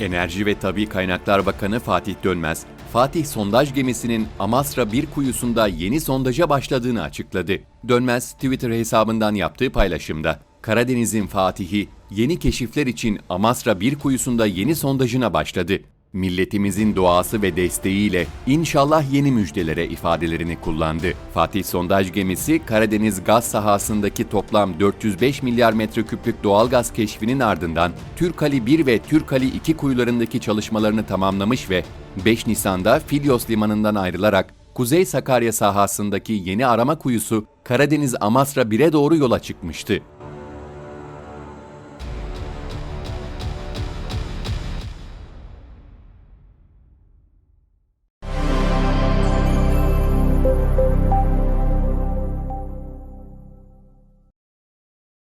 Enerji ve Tabi Kaynaklar Bakanı Fatih Dönmez, Fatih sondaj gemisinin Amasra 1 kuyusunda yeni sondaja başladığını açıkladı. Dönmez, Twitter hesabından yaptığı paylaşımda, Karadeniz'in Fatihi yeni keşifler için Amasra 1 kuyusunda yeni sondajına başladı. Milletimizin duası ve desteğiyle inşallah yeni müjdelere ifadelerini kullandı. Fatih sondaj gemisi Karadeniz gaz sahasındaki toplam 405 milyar metreküplük doğalgaz keşfinin ardından Türkali 1 ve Türkali 2 kuyularındaki çalışmalarını tamamlamış ve 5 Nisan'da Filyos limanından ayrılarak Kuzey Sakarya sahasındaki yeni arama kuyusu Karadeniz Amasra 1'e doğru yola çıkmıştı.